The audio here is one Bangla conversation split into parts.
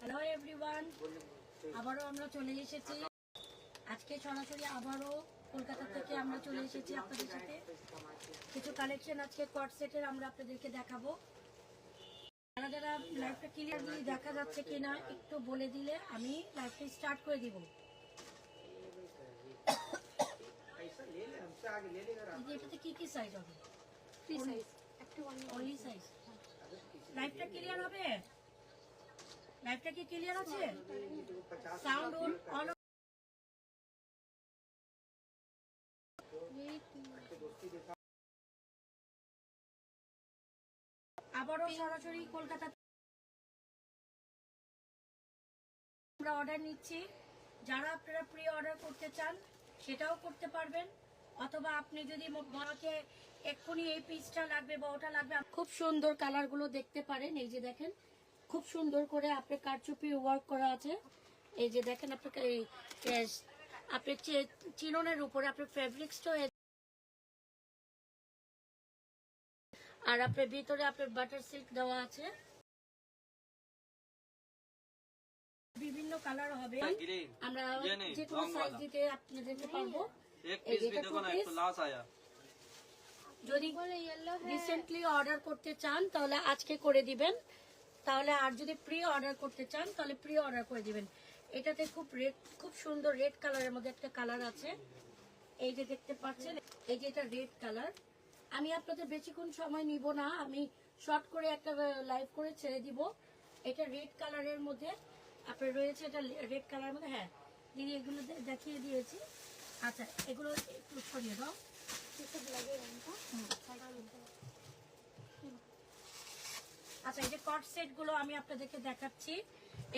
হ্যালো এভরিওয়ান আবারও আমরা চলে এসেছি। আজকে সরাসরি আবারও কলকাতা থেকে আমরা চলে এসেছি আপনাদের সাথে। কিছু কালেকশন আজকে কট সেটের আমরা আপনাদেরকে দেখাবো। যারা যারা লাইভটা ক্লিয়ারলি দেখা যাচ্ছে কিনা একটু বলে দিলে আমি লাইভটা স্টার্ট করে দিব। এটাতে কি কি সাইজ হবে? ফ্রি সাইজ একটা অনলি সাইজ লাইভটা ক্লিয়ার হবে? লাইভটা কি ক্লিয়ার আছে? সাউন্ড অন আবারও সরাসরি কলকাতা আমরা অর্ডার নিচ্ছি। যারা আপনারা প্রি অর্ডার করতে চান, সেটাও করতে পারবেন। অথবা আপনি যদি বড়কে এক্ষুনি এই পিসটা লাগবে বা ওটা লাগবে খুব সুন্দর কালারগুলো দেখতে পারেন। এই যে দেখেন খুব সুন্দর করে আপনি কারচুপি ওয়ার্ক করা আছে। এই যে দেখেন আপনাকে এই আপনার চিননের উপরে আপনার ফেব্রিক্সটাও আর আপনার ভিতরে আপনার বাটার সিল্ক দেওয়া আছে। বিভিন্ন কালার হবে। আমরা যে কোনো সাইজ দিতে আপনি দেখতে পারব। एक এই पीस যে भी এটা देखो ना two एक तो piece। लास्ट आया যদি বলে ইয়েলো রিসেন্টলি অর্ডার করতে চান তাহলে আজকে করে দিবেন তাহলে আর যদি প্রি অর্ডার করতে চান তাহলে প্রি অর্ডার করে দিবেন এটাতে খুব রেড খুব সুন্দর রেড কালারের মধ্যে একটা কালার আছে এই যে দেখতে পাচ্ছেন এই যে এটা রেড কালার আমি আপনাদের বেশিক্ষণ সময় নিব না আমি শর্ট করে একটা লাইভ করে ছেড়ে দিব এটা রেড কালারের মধ্যে আপনার রয়েছে এটা রেড কালারের মধ্যে হ্যাঁ দিদি এগুলো দে- দেখিয়ে দিয়েছি আচ্ছা এগুলো একটু সরিয়ে দাও। আচ্ছা এই যে কট সেটগুলো আমি আপনাদেরকে দেখাচ্ছি,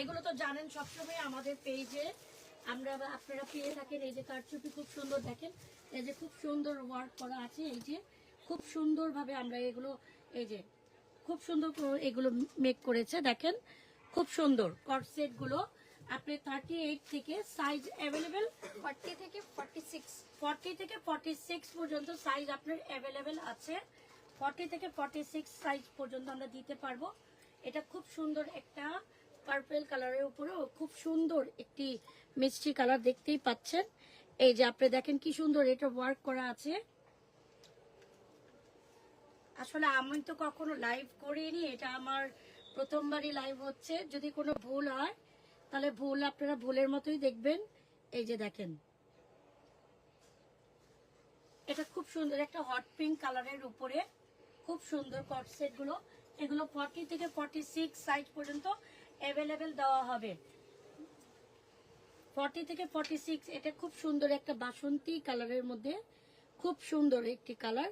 এগুলো তো জানেন সবসময় আমাদের পেজে আমরা আপনারা পেয়ে থাকেন। এই যে কারচুপি খুব সুন্দর দেখেন, এই যে খুব সুন্দর ওয়ার্ক করা আছে, এই যে খুব সুন্দর ভাবে আমরা এগুলো, এই যে খুব সুন্দর এগুলো মেক করেছে, দেখেন, খুব সুন্দর কট সেটগুলো। আপনি থার্টি এইট থেকে সাইজ অ্যাভেলেবেল ফর্টি থেকে ফর্টি সিক্স ফর্টি থেকে ফর্টি সিক্স পর্যন্ত সাইজ আপনার অ্যাভেলেবেল আছে। ফর্টি থেকে ফর্টি সিক্স সাইজ পর্যন্ত আমরা দিতে পারব। এটা খুব সুন্দর একটা পার্পেল কালারের উপরে খুব সুন্দর একটি মিষ্টি কালার দেখতেই পাচ্ছেন। এই যে আপনি দেখেন কি সুন্দর এটা ওয়ার্ক করা আছে। আসলে আমি তো কখনো লাইভ করিনি এটা আমার প্রথমবারই লাইভ হচ্ছে। যদি কোনো ভুল হয় তাহলে ভুল, আপনারা ভুলের মতোই দেখবেন। এই যে দেখেন। এটা খুব সুন্দর, একটা হট পিঙ্ক কালারের উপরে খুব সুন্দর কট সেটগুলো। এগুলো ফর্টি থেকে ফর্টি সিক্স সাইজ পর্যন্ত অ্যাভেলেবেল দেওয়া হবে। ফর্টি থেকে ফর্টি সিক্স এটা খুব সুন্দর একটা বাসন্তী কালারের মধ্যে খুব সুন্দর একটি কালার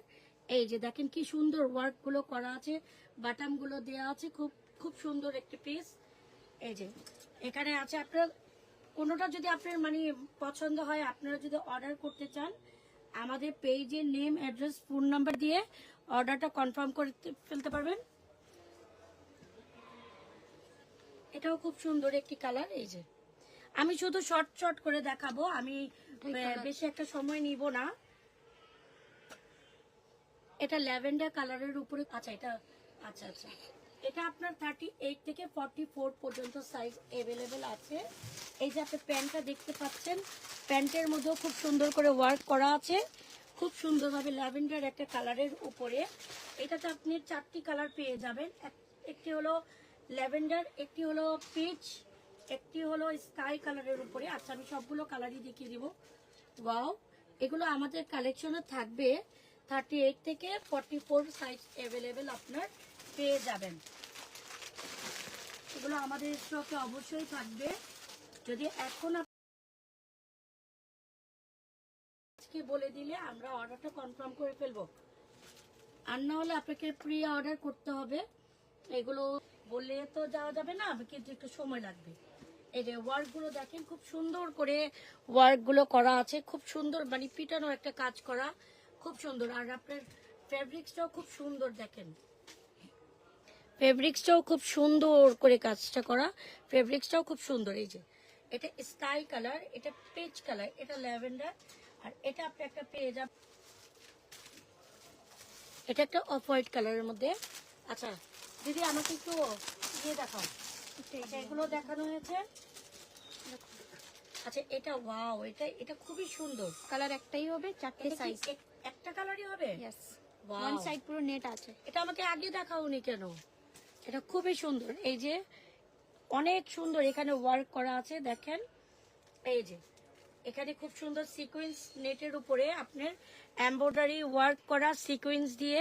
এই যে দেখেন কি সুন্দর ওয়ার্কগুলো করা আছে বাটামগুলো দেওয়া আছে, খুব খুব সুন্দর একটি পিস এই যে এখানে আছে আপনার কোনোটা যদি আপনার মানে পছন্দ হয় আপনারা যদি অর্ডার করতে চান আমাদের পেজে নেম অ্যাড্রেস ফোন নাম্বার দিয়ে অর্ডারটা কনফার্ম করে ফেলতে পারবেন। এটাও খুব সুন্দর একটি কালার এই যে। আমি শুধু শর্ট শর্ট করে দেখাবো আমি বেশি একটা সময় নিব না। এটা ল্যাভেন্ডার কালারের উপরে আচ্ছা এটা আচ্ছা আচ্ছা। এটা আপনার থার্টি এইট থেকে ফর্টি ফোর পর্যন্ত সাইজ অ্যাভেলেবেল আছে। এই যে আপনি প্যান্টটা দেখতে পাচ্ছেন, প্যান্টের মধ্যেও খুব সুন্দর করে ওয়ার্ক করা আছে। খুব সুন্দরভাবে ল্যাভেন্ডার একটা কালারের উপরে। এটাতে আপনি চারটি কালার পেয়ে যাবেন। এক- একটি হলো ল্যাভেন্ডার একটি হলো পিচ একটি হলো স্কাই কালারের উপরে। আচ্ছা আমি সবগুলো কালারই দেখিয়ে দিব। ওয়াও এগুলো আমাদের কালেকশনে থাকবে। থার্টি এইট থেকে ফর্টি ফোর সাইজ অ্যাভেলেবেল আপনার পেয়ে যাবেন। এগুলো আমাদের স্টকে অবশ্যই থাকবে। যদি এখন আজকে বলে দিলে আমরা অর্ডারটা কনফার্ম করে ফেলব। আর না হলে আপনাকে প্রি অর্ডার করতে হবে। এগুলো বললে তো যাওয়া যাবে না কিন্তু একটু সময় লাগবে। এই যে ওয়ার্কগুলো দেখেন, খুব সুন্দর করে ওয়ার্কগুলো করা আছে। খুব সুন্দর মানে পিটানো একটা কাজ করা। খুব সুন্দর। আর আপনার ফেব্রিক্সটাও খুব সুন্দর দেখেন। ফেব্রিক্সটাও খুব সুন্দর করে কাজটা করা। ফেব্রিক্সটাও খুব সুন্দর এই যে। এটা স্কাই কালার এটা পেজ কালার এটা ল্যাভেন্ডার আর এটা আপনি একটা পেয়ে যাবেন। এটা একটা অফ হোয়াইট কালারের মধ্যে। আচ্ছা দিদি আমাকে একটু ইয়ে দেখাও। আচ্ছা এগুলো দেখানো হয়েছে? আচ্ছা এটা ওয়াও এটা এটা খুবই সুন্দর। কালার একটাই হবে চারটে সাইজ একটা কালারই হবে. ওয়ান সাইড পুরো নেট আছে। এটা আমাকে আগে দেখাও দেখাওনি কেন? এটা খুবই সুন্দর। এই যে অনেক সুন্দর এখানে ওয়ার্ক করা আছে দেখেন। এই যে এখানে খুব সুন্দর সিকোয়েন্স নেটের উপরে আপনার এমব্রয়ডারি ওয়ার্ক করা সিকোয়েন্স দিয়ে।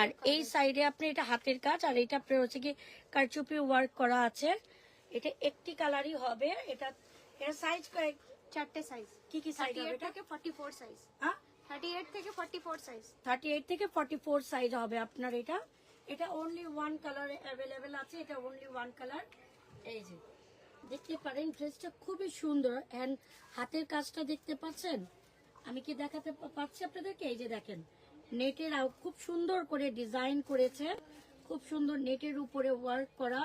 আর এই সাইডে আপনি এটা হাতের কাজ আর এটা আপনার হচ্ছে কি কারচুপি ওয়ার্ক করা আছে। এটা একটি কালারই হবে। এটা এটা সাইজ কয়েক? চারটে সাইজ কি কি সাইজ হবে এটা? থেকে ফর্টি ফোর সাইজ হ্যাঁ? থার্টি এইট থেকে forty four size thirty eight থেকে ফর্টি ফোর সাইজ হবে আপনার এটা। এটা অনলি ওয়ান কালার অ্যাভেলেবেল আছে এটা অনলি ওয়ান কালার এই যে দেখতে পারেন ড্রেসটা খুবই সুন্দর। অ্যান্ড হাতের কাজটা দেখতে পাচ্ছেন? আমি কি দেখাতে পারছি আপনাদেরকে? এই যে দেখেন নেটের খুব সুন্দর করে ডিজাইন করেছে। খুব সুন্দর নেটের উপরে ওয়ার্ক করা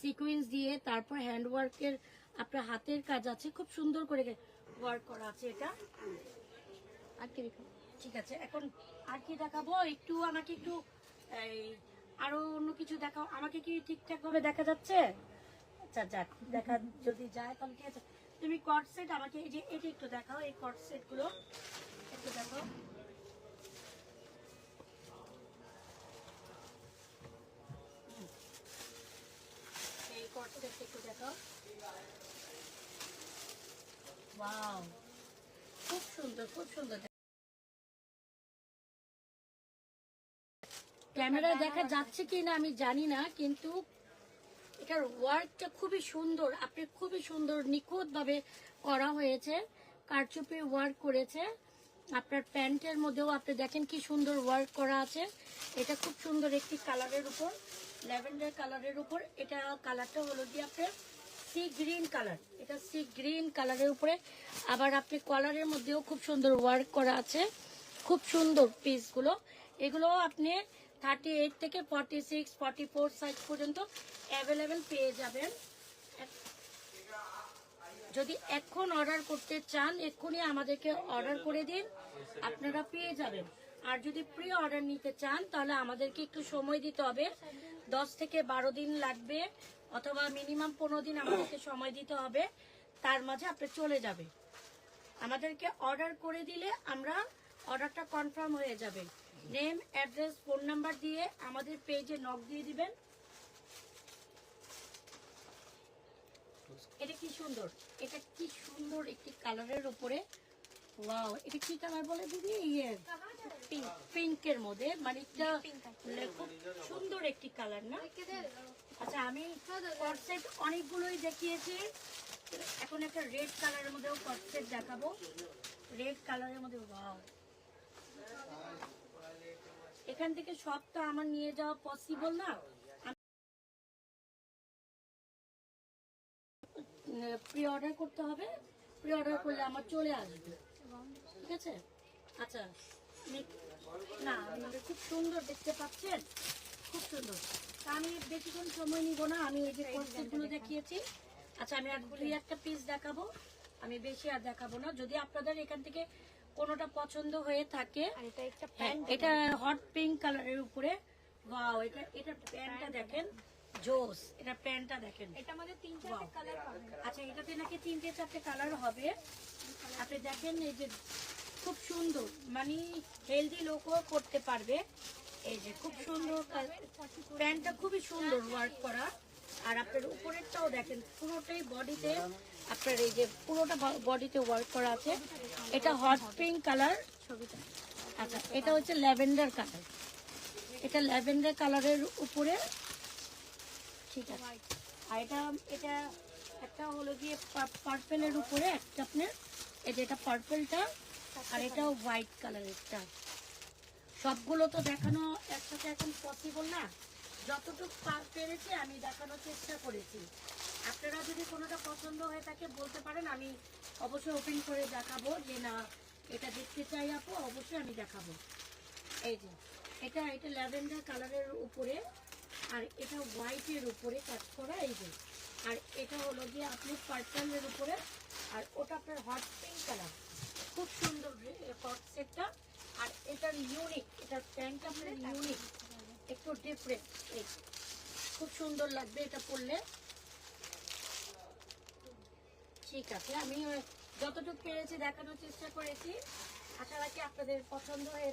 সিকোয়েন্স দিয়ে তারপর হ্যান্ড ওয়ার্কের আপনার হাতের কাজ আছে। খুব সুন্দর করে ওয়ার্ক করা আছে এটা। আর কি ঠিক আছে এখন আর কি দেখাবো? একটু আমাকে একটু এই আরও অন্য কিছু দেখাও। আমাকে কি ঠিকঠাক ভাবে দেখা যাচ্ছে? আচ্ছা যাক, দেখা যদি যায় তাহলে ঠিক আছে। তুমি কট সেট আমাকে এই যে, এটা একটু দেখাও, এই কট সেটগুলো। একটু দেখাও এই সেট একটু দেখাও খুব সুন্দর খুব সুন্দর ক্যামেরা দেখা যাচ্ছে কি না আমি জানি না, কিন্তু এটার ওয়ার্কটা খুবই সুন্দর, আপনি খুবই সুন্দর নিখুঁত ভাবে করা হয়েছে, কারচুপি ওয়ার্ক করেছে। আপনার প্যান্টের মধ্যেও আপনি দেখেন কি সুন্দর ওয়ার্ক করা আছে। এটা খুব সুন্দর একটি কালারের উপর, ল্যাভেন্ডার কালারের উপর। এটা কালারটা হলো কি আপনার সি গ্রিন কালার এটা সি গ্রিন কালারের উপরে। আবার আপনি কলারের মধ্যেও খুব সুন্দর ওয়ার্ক করা আছে। খুব সুন্দর পিসগুলো এগুলো আপনি থার্টি এইট থেকে forty six forty four size পর্যন্ত অ্যাভেলেবেল পেয়ে যাবেন। যদি এখন অর্ডার করতে চান, এক্ষুনি আমাদেরকে অর্ডার করে দিন, আপনারা পেয়ে যাবেন। আর যদি প্রি অর্ডার নিতে চান, তাহলে আমাদেরকে একটু সময় দিতে হবে। দশ থেকে বারো দিন লাগবে, অথবা মিনিমাম পনেরো দিন আমাদেরকে সময় দিতে হবে। তার মাঝে আপনি চলে যাবে আমাদেরকে অর্ডার করে দিলে আমরা অর্ডারটা কনফার্ম হয়ে যাবে। নেম অ্যাড্রেস ফোন নাম্বার দিয়ে আমাদের পেজে নক দিয়ে দিবেন। এটা কি সুন্দর? এটা কি সুন্দর একটি কালারের উপরে। ওয়াও এটা কি কালার বলে দিদি? ইয়ে পিঙ্কের মধ্যে। মানে একটা খুব সুন্দর একটি কালার না? আচ্ছা আমি কটসেট অনেকগুলোই দেখিয়েছি। এখন একটা রেড কালারের মধ্যেও কটসেট দেখাবো। রেড কালারের মধ্যে ওয়াও এখান থেকে সব তো আমার নিয়ে যাওয়া পসিবল না। প্রি অর্ডার করতে হবে। প্রি অর্ডার করলে আমার চলে আসবে। ঠিক আছে? আচ্ছা না আমি খুব সুন্দর দেখতে পাচ্ছেন? খুব সুন্দর। তা আমি বেশিক্ষণ সময় নিব না। আমি এই যে গুলো দেখিয়েছি। আচ্ছা আমি আর দুই একটা পিস দেখাবো। আমি বেশি আর দেখাবো না। যদি আপনাদের এখান থেকে কোনোটা পছন্দ হয়ে থাকে। এটা হট পিঙ্ক কালারের উপরে। ওয়াও এটা এটা প্যান্টটা দেখেন। জোস এটা প্যান্টটা দেখেন। এটা আমাদের তিন চারটে কালার পাবেন। আচ্ছা এটাতে নাকি তিনটে চারটে কালার হবে। আপনি দেখেন এই যে খুব সুন্দর মানে হেলদি লোকও করতে পারবে। এই যে খুব সুন্দর প্যান্টটা খুবই সুন্দর ওয়ার্ক করা। আর আপনার উপরেরটাও দেখেন, পুরোটাই বডিতে আপনার এই যে পুরোটা বডিতে ওয়ার্ক করা আছে। এটা হট পিঙ্ক কালার আচ্ছা এটা হচ্ছে ল্যাভেন্ডার কালার এটা ল্যাভেন্ডার কালারের উপরে। ঠিক আছে। আর এটা এটা একটা হলো গিয়ে পার্পেলের উপরে, একটা আপনার যে এটা পার্পেলটা আর এটা হোয়াইট কালারেরটা সবগুলো তো দেখানো একসাথে এখন পসিবল না? যতটুকু পেরেছি আমি দেখানোর চেষ্টা করেছি। আপনারা যদি কোনোটা পছন্দ হয়ে থাকে বলতে পারেন আমি অবশ্যই ওপেন করে দেখাবো যে না এটা দেখতে চাই আপু অবশ্যই আমি দেখাবো। এই যে এটা এটা ল্যাভেন্ডার কালারের উপরে আর এটা হোয়াইটের উপরে কাজ করা এই যে। আর এটা হলো গিয়ে আপনি পার্পলের উপরে আর ওটা আপনার হট পিঙ্ক কালার খুব সুন্দর সেটটা আর এটার ইউনিক এটার প্যান্ট আপনার ইউনিক একটু ডিফারেন্ট এই। খুব সুন্দর লাগবে এটা পরলে। ঠিক আছে আমি যতটুকু পেরেছি দেখানোর চেষ্টা করেছি। আশা রাখি আপনাদের পছন্দ হয়ে